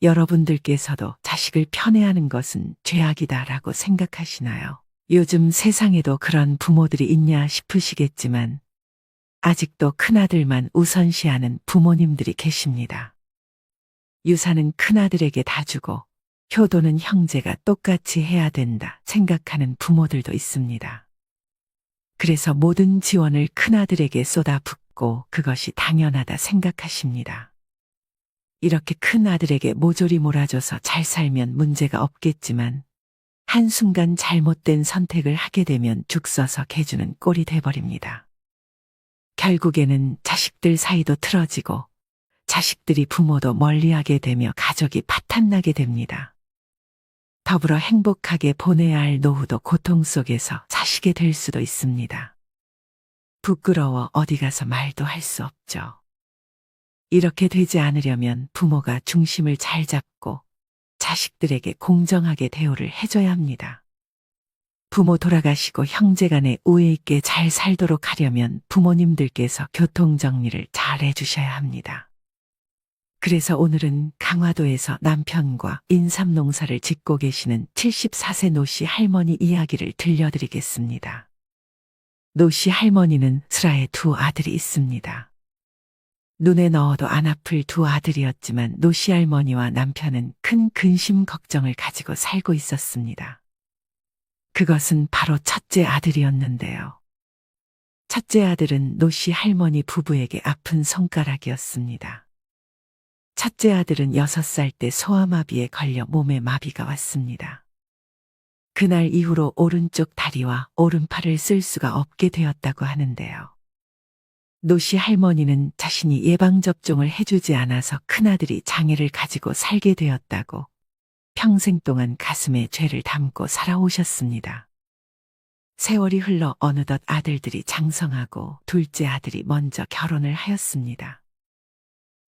여러분들께서도 자식을 편애하는 것은 죄악이다라고 생각하시나요? 요즘 세상에도 그런 부모들이 있냐 싶으시겠지만 아직도 큰아들만 우선시하는 부모님들이 계십니다. 유산은 큰아들에게 다 주고 효도는 형제가 똑같이 해야 된다 생각하는 부모들도 있습니다. 그래서 모든 지원을 큰아들에게 쏟아붓고 그것이 당연하다 생각하십니다. 이렇게 큰 아들에게 모조리 몰아줘서 잘 살면 문제가 없겠지만 한순간 잘못된 선택을 하게 되면 죽 서서 개주는 꼴이 돼버립니다. 결국에는 자식들 사이도 틀어지고 자식들이 부모도 멀리하게 되며 가족이 파탄나게 됩니다. 더불어 행복하게 보내야 할 노후도 고통 속에서 사시게 될 수도 있습니다. 부끄러워 어디 가서 말도 할 수 없죠. 이렇게 되지 않으려면 부모가 중심을 잘 잡고 자식들에게 공정하게 대우를 해줘야 합니다. 부모 돌아가시고 형제 간에 우애 있게 잘 살도록 하려면 부모님들께서 교통정리를 잘 해주셔야 합니다. 그래서 오늘은 강화도에서 남편과 인삼 농사를 짓고 계시는 74세 노씨 할머니 이야기를 들려드리겠습니다. 노씨 할머니는 슬아에 두 아들이 있습니다. 눈에 넣어도 안 아플 두 아들이었지만 노씨 할머니와 남편은 큰 근심 걱정을 가지고 살고 있었습니다. 그것은 바로 첫째 아들이었는데요. 첫째 아들은 노씨 할머니 부부에게 아픈 손가락이었습니다. 첫째 아들은 여섯 살때 소아마비에 걸려 몸에 마비가 왔습니다. 그날 이후로 오른쪽 다리와 오른팔을 쓸 수가 없게 되었다고 하는데요. 노씨 할머니는 자신이 예방접종을 해주지 않아서 큰아들이 장애를 가지고 살게 되었다고 평생 동안 가슴에 죄를 담고 살아오셨습니다. 세월이 흘러 어느덧 아들들이 장성하고 둘째 아들이 먼저 결혼을 하였습니다.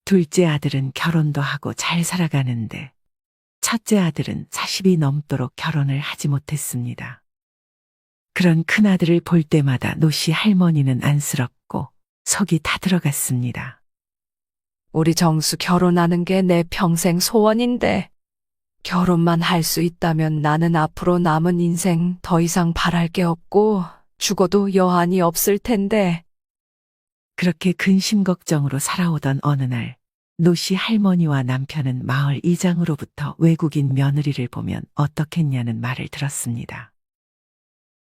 둘째 아들은 결혼도 하고 잘 살아가는데 첫째 아들은 40이 넘도록 결혼을 하지 못했습니다. 그런 큰아들을 볼 때마다 노씨 할머니는 안쓰럽고 속이 타들어갔습니다. 우리 정수 결혼하는 게 내 평생 소원인데, 결혼만 할 수 있다면 나는 앞으로 남은 인생 더 이상 바랄 게 없고, 죽어도 여한이 없을 텐데, 그렇게 근심 걱정으로 살아오던 어느 날 노씨 할머니와 남편은 마을 이장으로부터 외국인 며느리를 보면 어떻겠냐는 말을 들었습니다.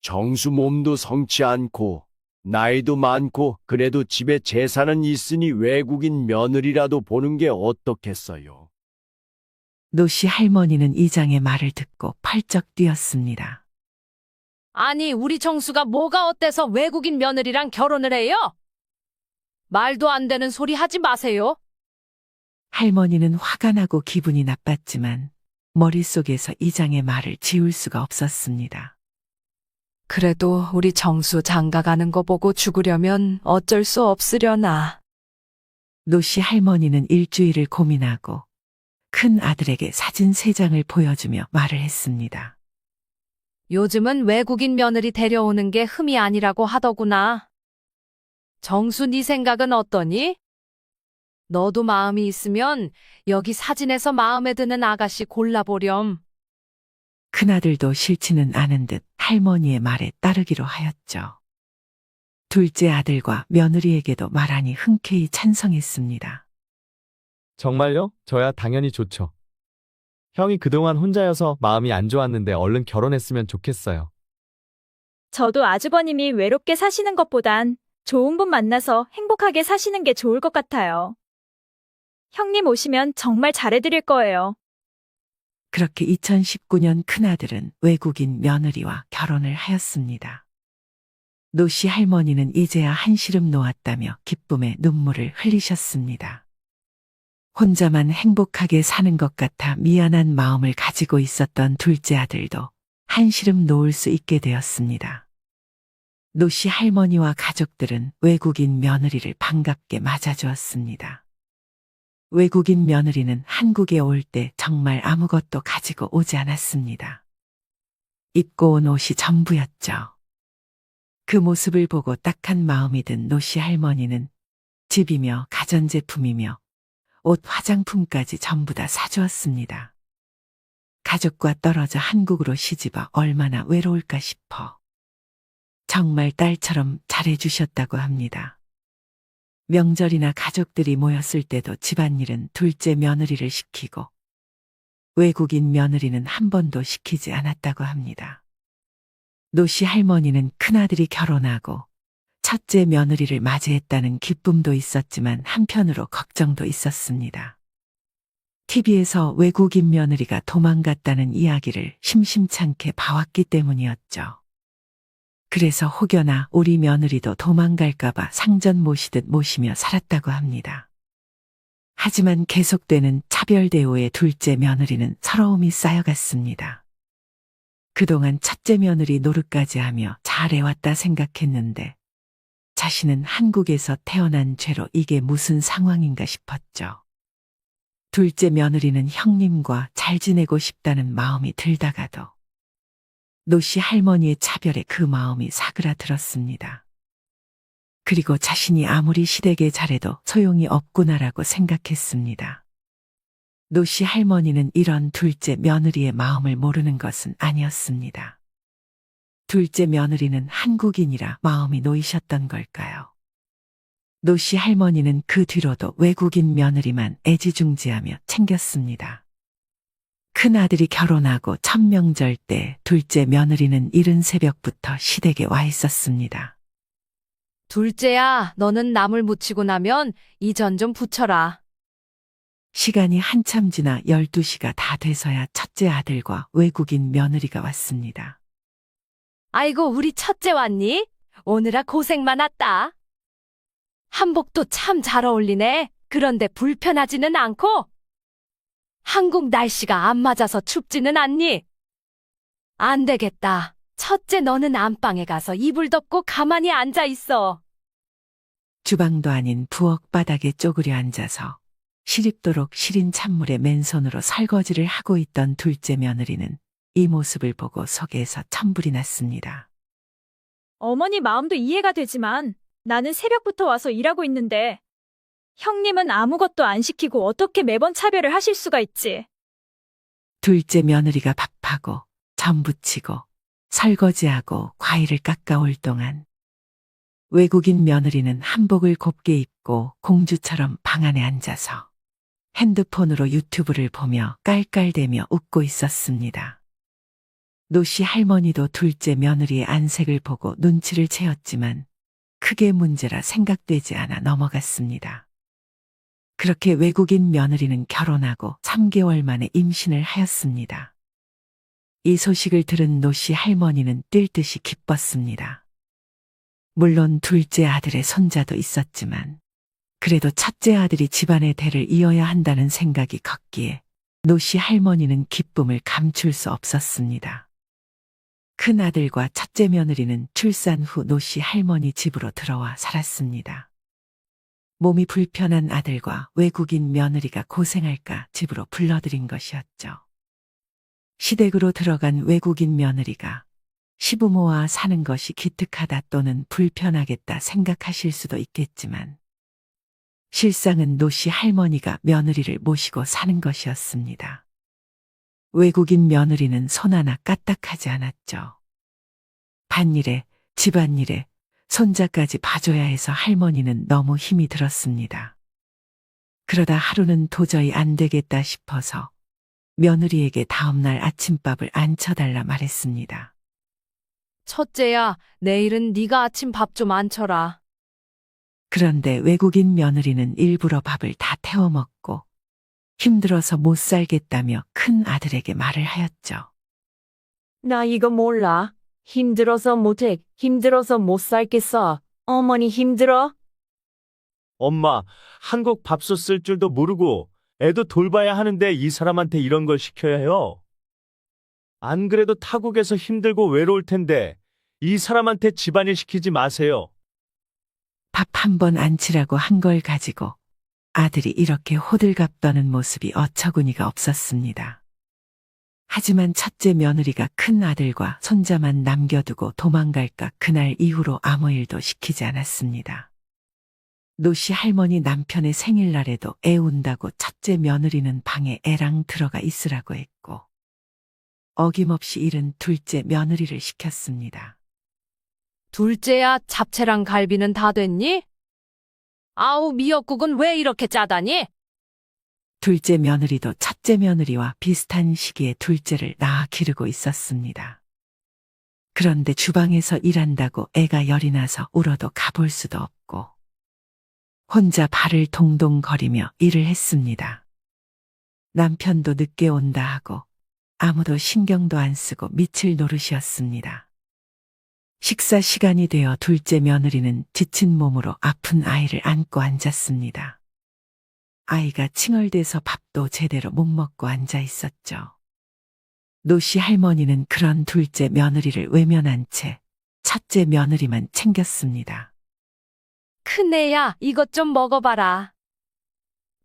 정수 몸도 성치 않고 나이도 많고 그래도 집에 재산은 있으니 외국인 며느리라도 보는 게 어떻겠어요. 노씨 할머니는 이장의 말을 듣고 펄쩍 뛰었습니다. 아니, 우리 정수가 뭐가 어때서 외국인 며느리랑 결혼을 해요? 말도 안 되는 소리 하지 마세요. 할머니는 화가 나고 기분이 나빴지만 머릿속에서 이장의 말을 지울 수가 없었습니다. 그래도 우리 정수 장가 가는 거 보고 죽으려면 어쩔 수 없으려나. 노씨 할머니는 일주일을 고민하고 큰 아들에게 사진 세 장을 보여주며 말을 했습니다. 요즘은 외국인 며느리 데려오는 게 흠이 아니라고 하더구나. 정수 네 생각은 어떠니? 너도 마음이 있으면 여기 사진에서 마음에 드는 아가씨 골라보렴. 큰아들도 싫지는 않은 듯 할머니의 말에 따르기로 하였죠. 둘째 아들과 며느리에게도 말하니 흔쾌히 찬성했습니다. 정말요? 저야 당연히 좋죠. 형이 그동안 혼자여서 마음이 안 좋았는데 얼른 결혼했으면 좋겠어요. 저도 아주버님이 외롭게 사시는 것보단 좋은 분 만나서 행복하게 사시는 게 좋을 것 같아요. 형님 오시면 정말 잘해드릴 거예요. 그렇게 2019년 큰아들은 외국인 며느리와 결혼을 하였습니다. 노씨 할머니는 이제야 한시름 놓았다며 기쁨의 눈물을 흘리셨습니다. 혼자만 행복하게 사는 것 같아 미안한 마음을 가지고 있었던 둘째 아들도 한시름 놓을 수 있게 되었습니다. 노씨 할머니와 가족들은 외국인 며느리를 반갑게 맞아주었습니다. 외국인 며느리는 한국에 올 때 정말 아무것도 가지고 오지 않았습니다. 입고 온 옷이 전부였죠. 그 모습을 보고 딱한 마음이 든 노씨 할머니는 집이며 가전제품이며 옷, 화장품까지 전부 다 사주었습니다. 가족과 떨어져 한국으로 시집와 얼마나 외로울까 싶어. 정말 딸처럼 잘해주셨다고 합니다. 명절이나 가족들이 모였을 때도 집안일은 둘째 며느리를 시키고 외국인 며느리는 한 번도 시키지 않았다고 합니다. 노씨 할머니는 큰아들이 결혼하고 첫째 며느리를 맞이했다는 기쁨도 있었지만 한편으로 걱정도 있었습니다. TV에서 외국인 며느리가 도망갔다는 이야기를 심심찮게 봐왔기 때문이었죠. 그래서 혹여나 우리 며느리도 도망갈까봐 상전 모시듯 모시며 살았다고 합니다. 하지만 계속되는 차별 대우의 둘째 며느리는 서러움이 쌓여갔습니다. 그동안 첫째 며느리 노릇까지 하며 잘해왔다 생각했는데 자신은 한국에서 태어난 죄로 이게 무슨 상황인가 싶었죠. 둘째 며느리는 형님과 잘 지내고 싶다는 마음이 들다가도 노씨 할머니의 차별에 그 마음이 사그라들었습니다. 그리고 자신이 아무리 시댁에 잘해도 소용이 없구나라고 생각했습니다. 노씨 할머니는 이런 둘째 며느리의 마음을 모르는 것은 아니었습니다. 둘째 며느리는 한국인이라 마음이 놓이셨던 걸까요? 노씨 할머니는 그 뒤로도 외국인 며느리만 애지중지하며 챙겼습니다. 큰 아들이 결혼하고 첫 명절 때 둘째 며느리는 이른 새벽부터 시댁에 와 있었습니다. 둘째야, 너는 나물 묻히고 나면 이전 좀 붙여라. 시간이 한참 지나 12시가 다 돼서야 첫째 아들과 외국인 며느리가 왔습니다. 아이고, 우리 첫째 왔니? 오느라 고생 많았다. 한복도 참 잘 어울리네. 그런데 불편하지는 않고? 한국 날씨가 안 맞아서 춥지는 않니? 안 되겠다. 첫째 너는 안방에 가서 이불 덮고 가만히 앉아 있어. 주방도 아닌 부엌 바닥에 쪼그려 앉아서 시립도록 시린 찬물에 맨손으로 설거지를 하고 있던 둘째 며느리는 이 모습을 보고 속에서 천불이 났습니다. 어머니 마음도 이해가 되지만 나는 새벽부터 와서 일하고 있는데 형님은 아무것도 안 시키고 어떻게 매번 차별을 하실 수가 있지? 둘째 며느리가 밥하고 전 부치고 설거지하고 과일을 깎아올 동안 외국인 며느리는 한복을 곱게 입고 공주처럼 방 안에 앉아서 핸드폰으로 유튜브를 보며 깔깔대며 웃고 있었습니다. 노씨 할머니도 둘째 며느리의 안색을 보고 눈치를 채었지만 크게 문제라 생각되지 않아 넘어갔습니다. 그렇게 외국인 며느리는 결혼하고 3개월 만에 임신을 하였습니다. 이 소식을 들은 노씨 할머니는 뛸 듯이 기뻤습니다. 물론 둘째 아들의 손자도 있었지만 그래도 첫째 아들이 집안의 대를 이어야 한다는 생각이 컸기에 노씨 할머니는 기쁨을 감출 수 없었습니다. 큰 아들과 첫째 며느리는 출산 후 노씨 할머니 집으로 들어와 살았습니다. 몸이 불편한 아들과 외국인 며느리가 고생할까 집으로 불러들인 것이었죠. 시댁으로 들어간 외국인 며느리가 시부모와 사는 것이 기특하다 또는 불편하겠다 생각하실 수도 있겠지만 실상은 노씨 할머니가 며느리를 모시고 사는 것이었습니다. 외국인 며느리는 손 하나 까딱하지 않았죠. 밭일에, 집안일에, 손자까지 봐줘야 해서 할머니는 너무 힘이 들었습니다. 그러다 하루는 도저히 안 되겠다 싶어서 며느리에게 다음날 아침밥을 안 쳐달라 말했습니다. 첫째야, 내일은 네가 아침 밥 좀 안 쳐라. 그런데 외국인 며느리는 일부러 밥을 다 태워 먹고 힘들어서 못 살겠다며 큰 아들에게 말을 하였죠. 나 이거 몰라. 힘들어서 못해. 힘들어서 못 살겠어. 어머니 힘들어? 엄마, 한국 밥솥 쓸 줄도 모르고 애도 돌봐야 하는데 이 사람한테 이런 걸 시켜야 해요. 안 그래도 타국에서 힘들고 외로울 텐데 이 사람한테 집안일 시키지 마세요. 밥 한 번 안 치라고 한 걸 가지고 아들이 이렇게 호들갑 떠는 모습이 어처구니가 없었습니다. 하지만 첫째 며느리가 큰 아들과 손자만 남겨두고 도망갈까 그날 이후로 아무 일도 시키지 않았습니다. 노씨 할머니 남편의 생일날에도 애 운다고 첫째 며느리는 방에 애랑 들어가 있으라고 했고, 어김없이 일은 둘째 며느리를 시켰습니다. 둘째야, 잡채랑 갈비는 다 됐니? 아우, 미역국은 왜 이렇게 짜다니? 둘째 며느리도 첫째 며느리와 비슷한 시기에 둘째를 낳아 기르고 있었습니다. 그런데 주방에서 일한다고 애가 열이 나서 울어도 가볼 수도 없고, 혼자 발을 동동거리며 일을 했습니다. 남편도 늦게 온다 하고, 아무도 신경도 안 쓰고 밑을 노릇이었습니다. 식사 시간이 되어 둘째 며느리는 지친 몸으로 아픈 아이를 안고 앉았습니다. 아이가 칭얼대서 밥도 제대로 못 먹고 앉아 있었죠. 노씨 할머니는 그런 둘째 며느리를 외면한 채 첫째 며느리만 챙겼습니다. 큰애야, 이것 좀 먹어봐라.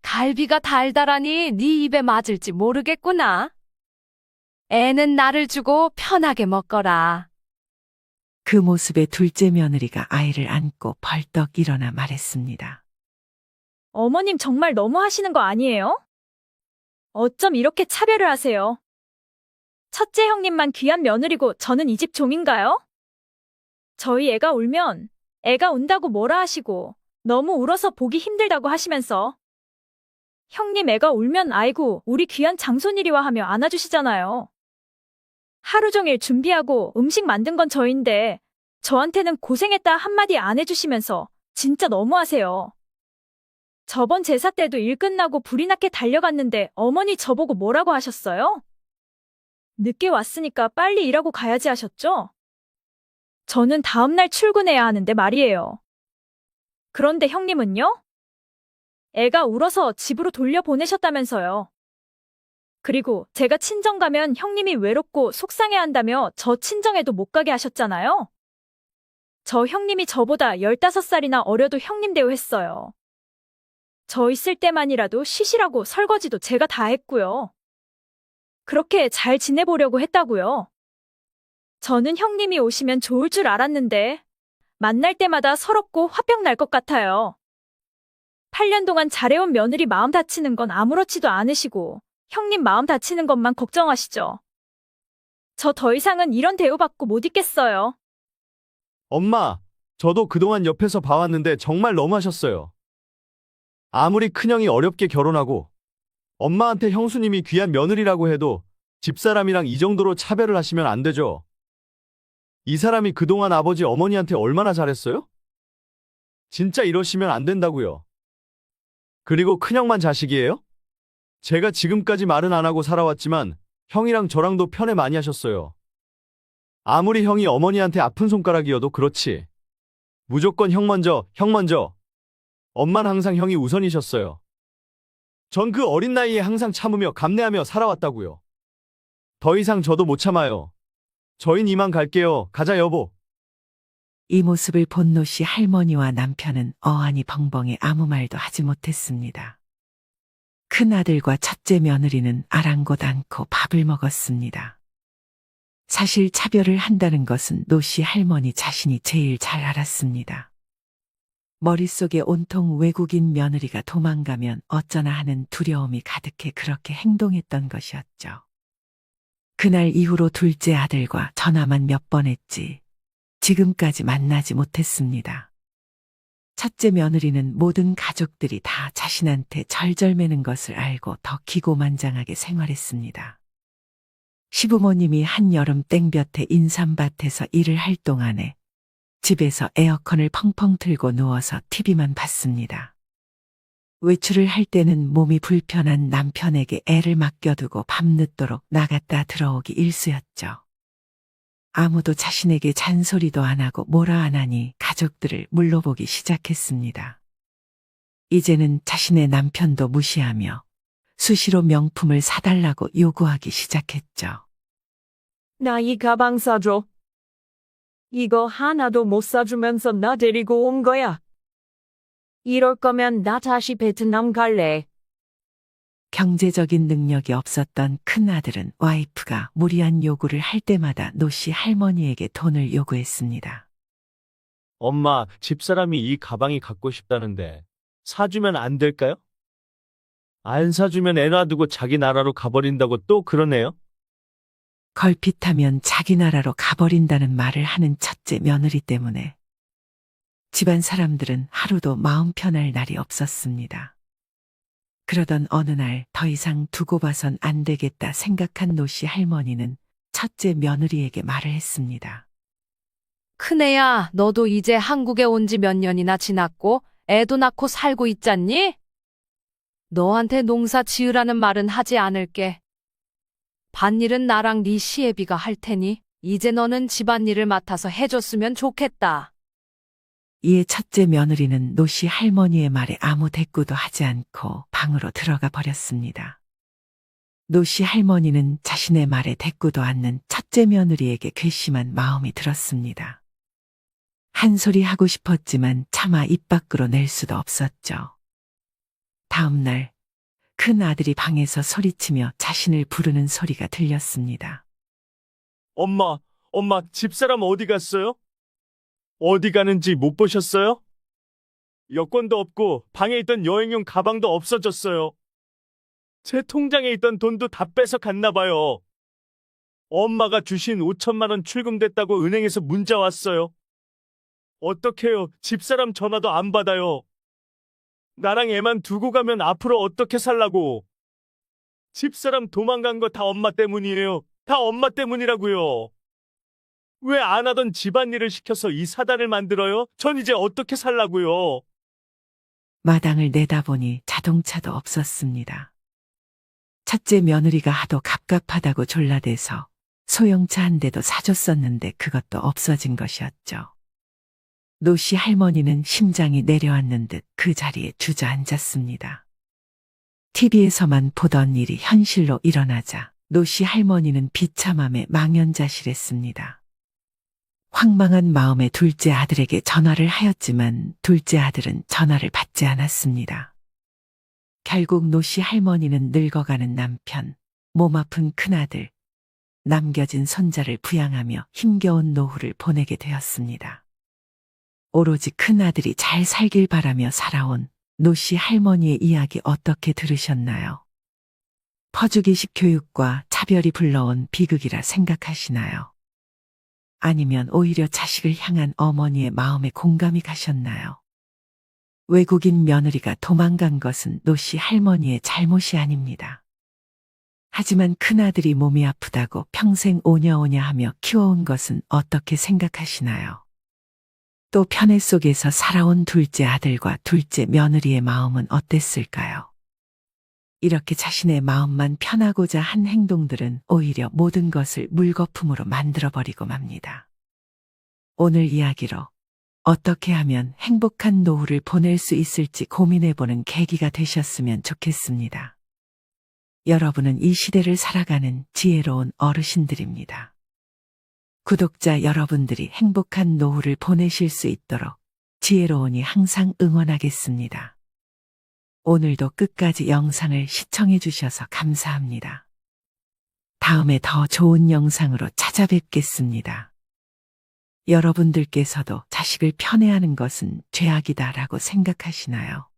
갈비가 달달하니 네 입에 맞을지 모르겠구나. 애는 나를 주고 편하게 먹거라. 그 모습에 둘째 며느리가 아이를 안고 벌떡 일어나 말했습니다. 어머님 정말 너무 하시는 거 아니에요? 어쩜 이렇게 차별을 하세요? 첫째 형님만 귀한 며느리고 저는 이 집 종인가요? 저희 애가 울면 애가 운다고 뭐라 하시고 너무 울어서 보기 힘들다고 하시면서 형님 애가 울면 아이고 우리 귀한 장손이리와 하며 안아주시잖아요. 하루 종일 준비하고 음식 만든 건 저인데 저한테는 고생했다 한마디 안 해주시면서 진짜 너무하세요. 저번 제사 때도 일 끝나고 불이 났게 달려갔는데 어머니 저보고 뭐라고 하셨어요? 늦게 왔으니까 빨리 일하고 가야지 하셨죠? 저는 다음날 출근해야 하는데 말이에요. 그런데 형님은요? 애가 울어서 집으로 돌려보내셨다면서요. 그리고 제가 친정 가면 형님이 외롭고 속상해 한다며 저 친정에도 못 가게 하셨잖아요. 저 형님이 저보다 15살이나 어려도 형님 대우했어요. 저 있을 때만이라도 쉬시라고 설거지도 제가 다 했고요. 그렇게 잘 지내보려고 했다고요. 저는 형님이 오시면 좋을 줄 알았는데 만날 때마다 서럽고 화병 날 것 같아요. 8년 동안 잘해온 며느리 마음 다치는 건 아무렇지도 않으시고 형님 마음 다치는 것만 걱정하시죠. 저 더 이상은 이런 대우받고 못 있겠어요. 엄마, 저도 그동안 옆에서 봐왔는데 정말 너무하셨어요. 아무리 큰형이 어렵게 결혼하고 엄마한테 형수님이 귀한 며느리라고 해도 집사람이랑 이 정도로 차별을 하시면 안 되죠. 이 사람이 그동안 아버지 어머니한테 얼마나 잘했어요? 진짜 이러시면 안 된다고요. 그리고 큰형만 자식이에요? 제가 지금까지 말은 안 하고 살아왔지만 형이랑 저랑도 편애 많이 하셨어요. 아무리 형이 어머니한테 아픈 손가락이어도 그렇지. 무조건 형 먼저, 형 먼저. 엄만 항상 형이 우선이셨어요. 전 그 어린 나이에 항상 참으며 감내하며 살아왔다고요. 더 이상 저도 못 참아요. 저흰 이만 갈게요. 가자 여보. 이 모습을 본 노씨 할머니와 남편은 어안이 벙벙해 아무 말도 하지 못했습니다. 큰 아들과 첫째 며느리는 아랑곳 않고 밥을 먹었습니다. 사실 차별을 한다는 것은 노씨 할머니 자신이 제일 잘 알았습니다. 머릿속에 온통 외국인 며느리가 도망가면 어쩌나 하는 두려움이 가득해 그렇게 행동했던 것이었죠. 그날 이후로 둘째 아들과 전화만 몇 번 했지 지금까지 만나지 못했습니다. 첫째 며느리는 모든 가족들이 다 자신한테 절절매는 것을 알고 더 기고만장하게 생활했습니다. 시부모님이 한여름 땡볕에 인삼밭에서 일을 할 동안에 집에서 에어컨을 펑펑 틀고 누워서 TV만 봤습니다. 외출을 할 때는 몸이 불편한 남편에게 애를 맡겨두고 밤늦도록 나갔다 들어오기 일쑤였죠. 아무도 자신에게 잔소리도 안 하고 뭐라 안 하니 가족들을 물러보기 시작했습니다. 이제는 자신의 남편도 무시하며 수시로 명품을 사달라고 요구하기 시작했죠. 나 이 가방 사줘. 이거 하나도 못 사주면서 나 데리고 온 거야. 이럴 거면 나 다시 베트남 갈래. 경제적인 능력이 없었던 큰 아들은 와이프가 무리한 요구를 할 때마다 노씨 할머니에게 돈을 요구했습니다. 엄마, 집사람이 이 가방이 갖고 싶다는데 사주면 안 될까요? 안 사주면 애 놔두고 자기 나라로 가버린다고 또 그러네요. 걸핏하면 자기 나라로 가버린다는 말을 하는 첫째 며느리 때문에 집안 사람들은 하루도 마음 편할 날이 없었습니다. 그러던 어느 날 더 이상 두고 봐선 안 되겠다 생각한 노씨 할머니는 첫째 며느리에게 말을 했습니다. 큰애야, 너도 이제 한국에 온 지 몇 년이나 지났고 애도 낳고 살고 있잖니? 너한테 농사 지으라는 말은 하지 않을게. 밭일은 나랑 네 시애비가 할 테니 이제 너는 집안일을 맡아서 해줬으면 좋겠다. 이에 첫째 며느리는 노씨 할머니의 말에 아무 대꾸도 하지 않고 방으로 들어가 버렸습니다. 노씨 할머니는 자신의 말에 대꾸도 않는 첫째 며느리에게 괘씸한 마음이 들었습니다. 한 소리 하고 싶었지만 차마 입 밖으로 낼 수도 없었죠. 다음 날, 큰 아들이 방에서 소리치며 자신을 부르는 소리가 들렸습니다. 엄마, 엄마, 집사람 어디 갔어요? 어디 가는지 못 보셨어요? 여권도 없고 방에 있던 여행용 가방도 없어졌어요. 제 통장에 있던 돈도 다 뺏어 갔나 봐요. 엄마가 주신 5천만 원 출금됐다고 은행에서 문자 왔어요. 어떡해요? 집사람 전화도 안 받아요. 나랑 애만 두고 가면 앞으로 어떻게 살라고? 집사람 도망간 거 다 엄마 때문이에요. 다 엄마 때문이라고요. 왜 안 하던 집안일을 시켜서 이 사단을 만들어요? 전 이제 어떻게 살라고요? 마당을 내다보니 자동차도 없었습니다. 첫째 며느리가 하도 갑갑하다고 졸라대서 소형차 한 대도 사줬었는데 그것도 없어진 것이었죠. 노씨 할머니는 심장이 내려앉는 듯 그 자리에 주저앉았습니다. TV에서만 보던 일이 현실로 일어나자 노씨 할머니는 비참함에 망연자실했습니다. 황망한 마음에 둘째 아들에게 전화를 하였지만 둘째 아들은 전화를 받지 않았습니다. 결국 노씨 할머니는 늙어가는 남편, 몸 아픈 큰아들, 남겨진 손자를 부양하며 힘겨운 노후를 보내게 되었습니다. 오로지 큰아들이 잘 살길 바라며 살아온 노씨 할머니의 이야기 어떻게 들으셨나요? 퍼주기식 교육과 차별이 불러온 비극이라 생각하시나요? 아니면 오히려 자식을 향한 어머니의 마음에 공감이 가셨나요? 외국인 며느리가 도망간 것은 노씨 할머니의 잘못이 아닙니다. 하지만 큰아들이 몸이 아프다고 평생 오냐오냐 하며 키워온 것은 어떻게 생각하시나요? 또 편애 속에서 살아온 둘째 아들과 둘째 며느리의 마음은 어땠을까요? 이렇게 자신의 마음만 편하고자 한 행동들은 오히려 모든 것을 물거품으로 만들어버리고 맙니다. 오늘 이야기로 어떻게 하면 행복한 노후를 보낼 수 있을지 고민해보는 계기가 되셨으면 좋겠습니다. 여러분은 이 시대를 살아가는 지혜로운 어르신들입니다. 구독자 여러분들이 행복한 노후를 보내실 수 있도록 지혜로운이 항상 응원하겠습니다. 오늘도 끝까지 영상을 시청해 주셔서 감사합니다. 다음에 더 좋은 영상으로 찾아뵙겠습니다. 여러분들께서도 자식을 편애하는 것은 죄악이다라고 생각하시나요?